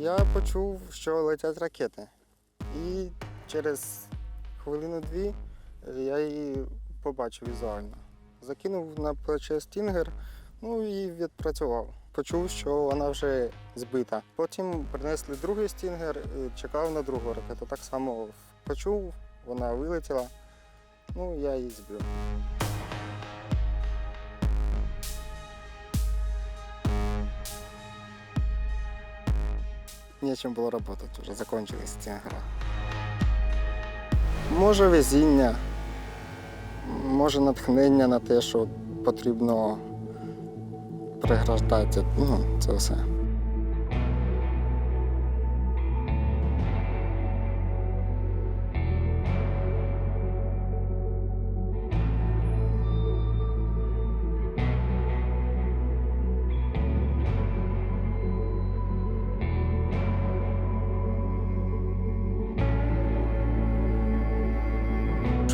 Я почув, що летять ракети. І через хвилину-дві е, я її побачив візуально. Закинув на плече стінгер, ну і відпрацював. Почув, що вона вже збита. Потім принесли другий стінгер, і чекав на другу ракету. Так само почув, вона вилетіла, ну я її збив. Нечем було працювати, вже ця гра. Може везіння, може натхнення на те, що потрібно приграждати. Ну, це все.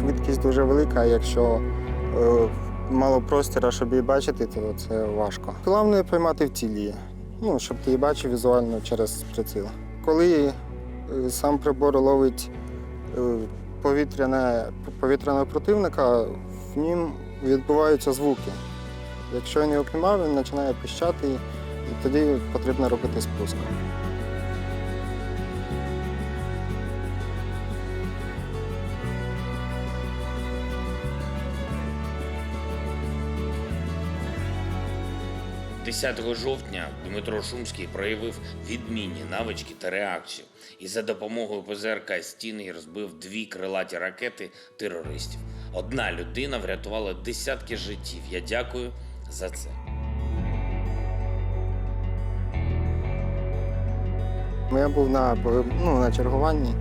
Швидкість дуже велика, якщо е, мало простіра, щоб її бачити, то це важко. Головне поймати в тілі, ну, щоб ти її бачив візуально через приціл. Коли е, сам прибор ловить е, повітряне, повітряного противника, в нім відбуваються звуки. Якщо він його піймав, він починає пищати, і тоді потрібно робити спуск. – 10 жовтня Дмитро Шумський проявив відмінні навички та реакцію і за допомогою ПЗРК «Стінгер» збив дві крилаті ракети терористів. Одна людина врятувала десятки життів. Я дякую за це. Я був на, ну, на чергуванні,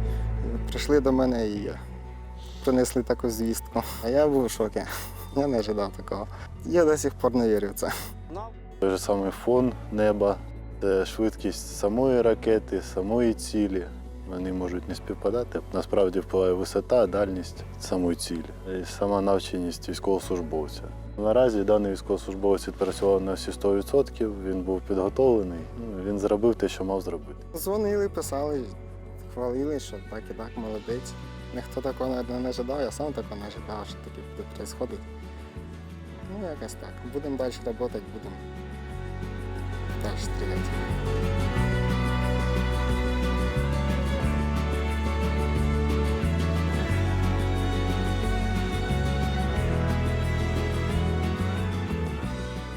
прийшли до мене і принесли таку звістку. А я був в шокі. Я не ожидав такого. Я до сих пор не вірю в це. Той же самий фон неба, це швидкість самої ракети, самої цілі. Вони можуть не співпадати. Насправді впливає висота, дальність самої цілі і сама навченість військовослужбовця. Наразі даний військовослужбовець відпрацював на всі 100%, він був підготовлений, ну, він зробив те, що мав зробити. Дзвонили, писали, хвалили, що так і так, молодець. Ніхто такого не, не ожидав, я сам такого не ожидав, що таке буде відбуватися. Ну, якось так. Будемо далі працювати, будемо далі стріляти.